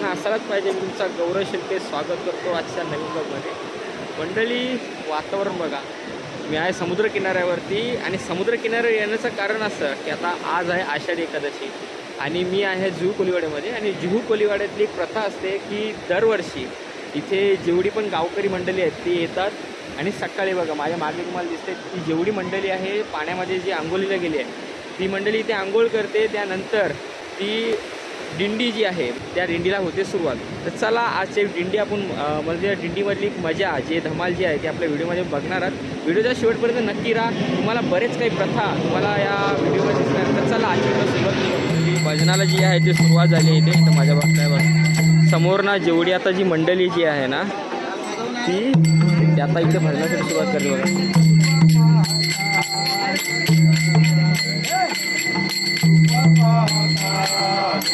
असायलाच पाहिजे. मी तुमचा गौरव शिल्पे स्वागत करतो आजच्या नवीन ब्लॉगमध्ये मंडळी वातावरण बघा. मी आहे समुद्रकिनाऱ्यावरती आणि समुद्रकिनाऱ्यावर येण्याचं कारण असं की आता आज आहे आषाढी एकादशी. आणि मी आहे जुहू कोलिवाड्यामध्ये आणि जुहू कोलिवाड्यातली एक प्रथा असते की दरवर्षी इथे जेवढी पण गावकरी मंडळी आहेत ती येतात. आणि सकाळी बघा माझ्या मागे तुम्हाला दिसते ती जेवढी मंडळी आहे पाण्यामध्ये जी आंघोळीला गेली आहे ती मंडळी इथे आंघोळ करते. त्यानंतर ती दिंडी जी आहे त्या दिंडीला होते सुरुवात. तर चला आजची दिंडी आपण म्हणजे दिंडीमधली एक मजा जे धमाल जी आहे ती आपल्या व्हिडिओमध्ये बघणार आहात. व्हिडिओच्या शेवटपर्यंत नक्की राहा. तुम्हाला बरेच काही प्रथा तुम्हाला या व्हिडिओमध्ये दिसणार तर चला आजची सुरुवात भजनाला जी आहे ती सुरुवात झाली आहे इथे तर माझ्या बघताय समोर ना जेवढी आता जी मंडळी जी आहे ना ती ती आता इथे भजनासाठी सुरुवात करते बघा.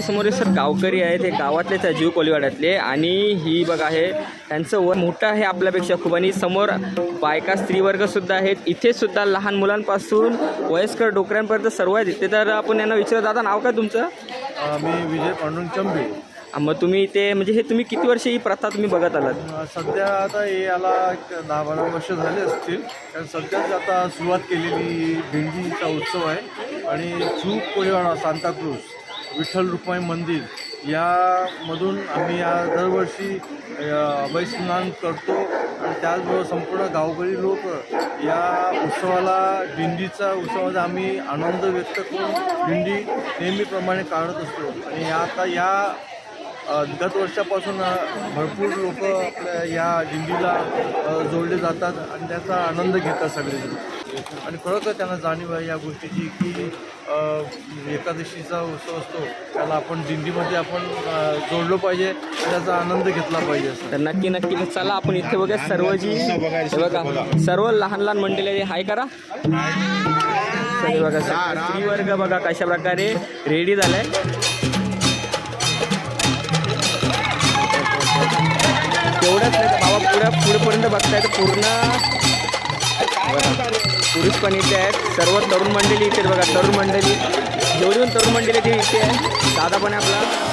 मंडळी समोर सर गावकरी आहेत हे गावातलेच आहे जीव कोलीवाड्यातले आणि ही बघा आहे त्यांचं वय मोठं आहे आपल्यापेक्षा खूप आणि समोर बायका स्त्रीवर्ग सुद्धा आहेत. इथे सुद्धा लहान मुलांपासून वयस्कर डोकऱ्यांपर्यंत सर्व आहेत. इथे तर आपण यांना विचारत दादा नाव काय तुमचं? मी विजय पांडुरंग चंबे. मग तुम्ही ते म्हणजे हे तुम्ही किती वर्ष ही प्रथा तुम्ही बघत आलात? सध्या आता हे याला एक दहा बारा वर्ष झाले असतील. कारण सध्याच आता सुरुवात केलेली दिंडीचा उत्सव आहे. आणि चूक कोळीवाडा सांताक्रूज. विठ्ठल रुक्माई मंदिर यामधून आम्ही या दरवर्षी अभयस्नान स्नान करतो. आणि त्याचबरोबर संपूर्ण गावकरी लोक या उत्सवाला दिंडीचा उत्सवामध्ये आम्ही आनंद व्यक्त करून दिंडी नेहमीप्रमाणे काढत असतो. आणि या आता या गत वर्षापासून भरपूर लोक आपल्या या दिंडीला जोडले जातात आणि त्याचा आनंद घेतात सगळेजण. आणि खरोखर त्यांना जाणीव आहे या गोष्टीची की अ, एकादशीचा उत्सव असतो त्याला आपण दिंडीमध्ये आपण जोडलो पाहिजे त्याचा आनंद घेतला पाहिजे तर नक्की नक्की. चला आपण इथे बघा सर्व जी बघा सर्व लहान लहान मंडळी आहे, हाय करा. बघा स्त्रीवर्ग बघा कशा प्रकारे रेडी झालाय. तेवढंच नाही बाबा पुढे पुढेपर्यंत बघताय तर पूर्ण पुरुष पण इथे आहेत. सर्व तरुण मंडळी इथे बघा. तरुण मंडळी जेवढी तरुण मंडळी ती इथे आहे दादा पण आपला.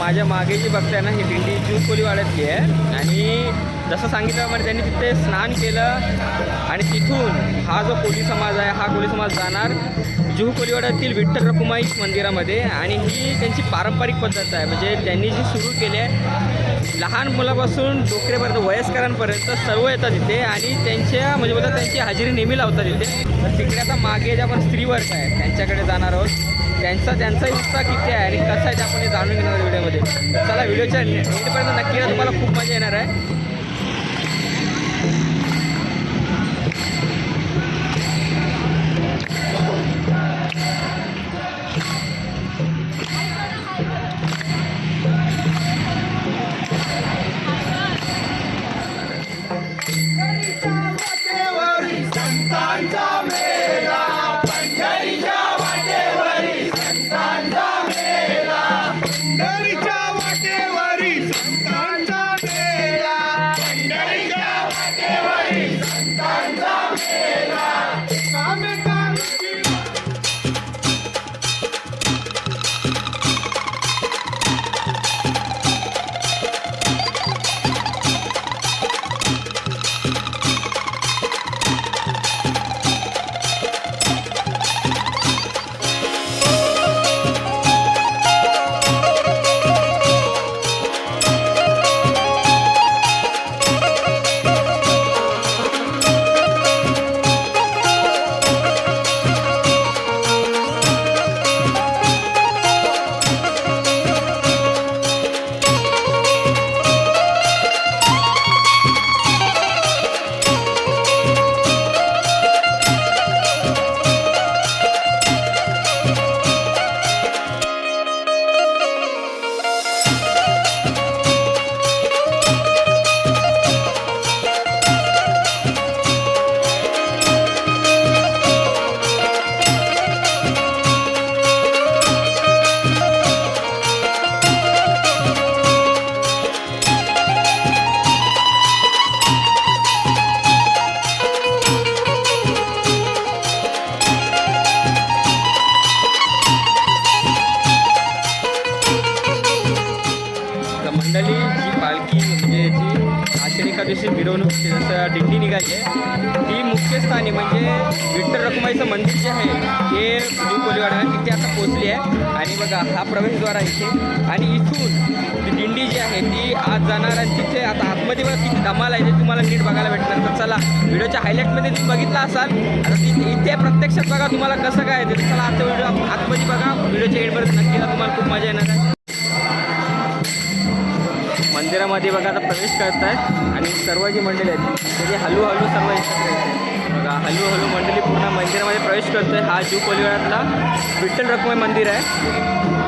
माझ्या मागे जी बघताय ना ही दिंडी जूस कोलीवाड्यातली आहे. आणि जसं सांगितल्याप्रमाणे म्हणजे त्यांनी तिथे स्नान केलं आणि तिथून हा जो कोली समाज आहे हा कोली समाज जाणार जुहू कोलीवाड्यातील विठ्ठल रखुमाई मंदिरामध्ये. आणि ही त्यांची पारंपरिक पद्धत आहे. म्हणजे त्यांनी जी सुरू केली आहे लहान मुलापासून डोकरेपर्यंत वयस्करांपर्यंत सर्व येतात तिथे. आणि त्यांच्या म्हणजे बोलतात त्यांची हजेरी नेहमी लावतात तिथे. तर तिकडे आता मागे जे आपण स्त्रीवर्ग आहे त्यांच्याकडे जाणार आहोत. त्यांचा त्यांचा उत्साह किती आहे आणि कसा आहे ते आपण जाणून घेणार व्हिडिओमध्ये. चला व्हिडिओच्या एंडपर्यंत नक्की तुम्हाला खूप मजा येणार आहे. पंढरीच्या एका दिवशी मिरवणूक जसं दिंडी निघाली आहे ती मुख्य स्थानी म्हणजे विठ्ठल रखुमाईचं मंदिर जे आहे ते न्यू तिथे आता पोचली आहे. आणि बघा हा प्रवेशद्वार आहे इथे. आणि इथून ती दिंडी जी आहे ती आज जाणार आणि तिथे आता आतमध्ये बघा किती धमाल आहे ते तुम्हाला नीट बघायला भेटणार. तर चला व्हिडिओच्या हायलाईटमध्ये तुम्ही बघितला असाल. आता तिथे इथे प्रत्यक्षात बघा तुम्हाला कसं काय ते. चला आजचा व्हिडिओ आतमध्ये बघा. व्हिडिओच्या एंडपर्यंत नक्कीला तुम्हाला खूप मजा येणार आहे. मंदिरामध्ये बघा आता प्रवेश करत आहेत आणि सर्व जी मंडळी आहेत त्याची हळूहळू सर्व एकत्र येते बघा हळूहळू मंडळी पूर्ण मंदिरामध्ये प्रवेश करतोय. हा जू कोलिवाड्यातला विठ्ठल रखुमाई मंदिर आहे.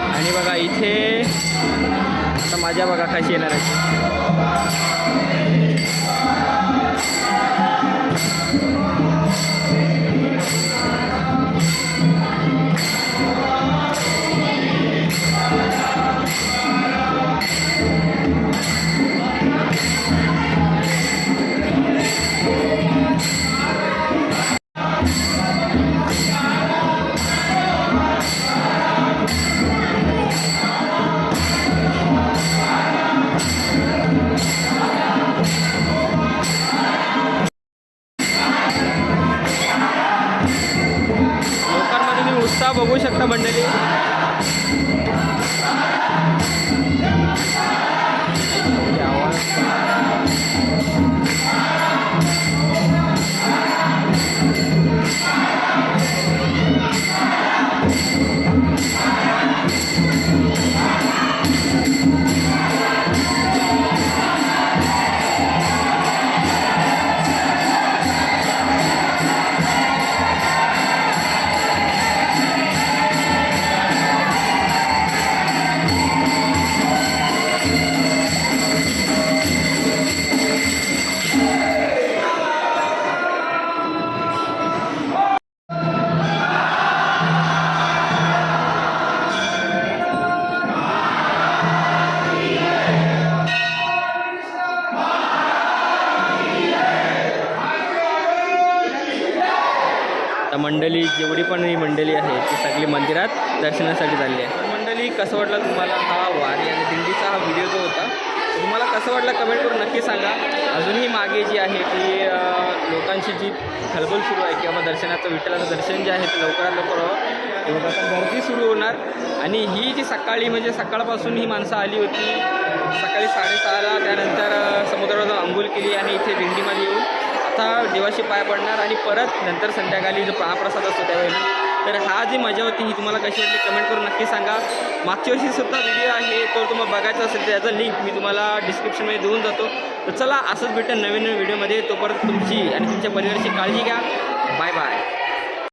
आणि बघा इथे आता माझ्या बघा कशी येणार आहे शकता मंडळी. कसं वाटलं? तुम्हाला हा वारी आणि दिंडीचा हा व्हिडिओ जो होता तुम्हाला कसं वाटलं? कमेंट करून नक्की सांगा. अजूनही मागे जी आहे ती लोकांची जी खलबल सुरू आहे किंवा दर्शनाचं विठ्ठलाचं दर्शन जे आहे ते लवकरात लवकर व्हावं. तेव्हा गर्दी सुरू होणार. आणि ही जी सकाळी म्हणजे सकाळपासून ही माणसं आली होती सकाळी साडेसहाला त्यानंतर समुद्रावर जाऊन अंघोळ केली आणि इथे दिंडीमध्ये येऊन आता देवाशी पाय पडणार आणि परत नंतर संध्याकाळी जो महाप्रसाद असतो त्यावेळेला तर हा जी मजा होती ही तुम्हाला कशी वाटली कमेंट करून नक्की सांगा. मागच्या वर्षीसुद्धा व्हिडिओ आहे तो तुम्हाला बघायचा असेल तर त्याचा लिंक मी तुम्हाला डिस्क्रिप्शनमध्ये देऊन जातो. तर चला असंच भेटेल नवीन नवीन व्हिडिओमध्ये तोपर्यंत तुमची आणि तुमच्या परिवाराची काळजी घ्या. Bye bye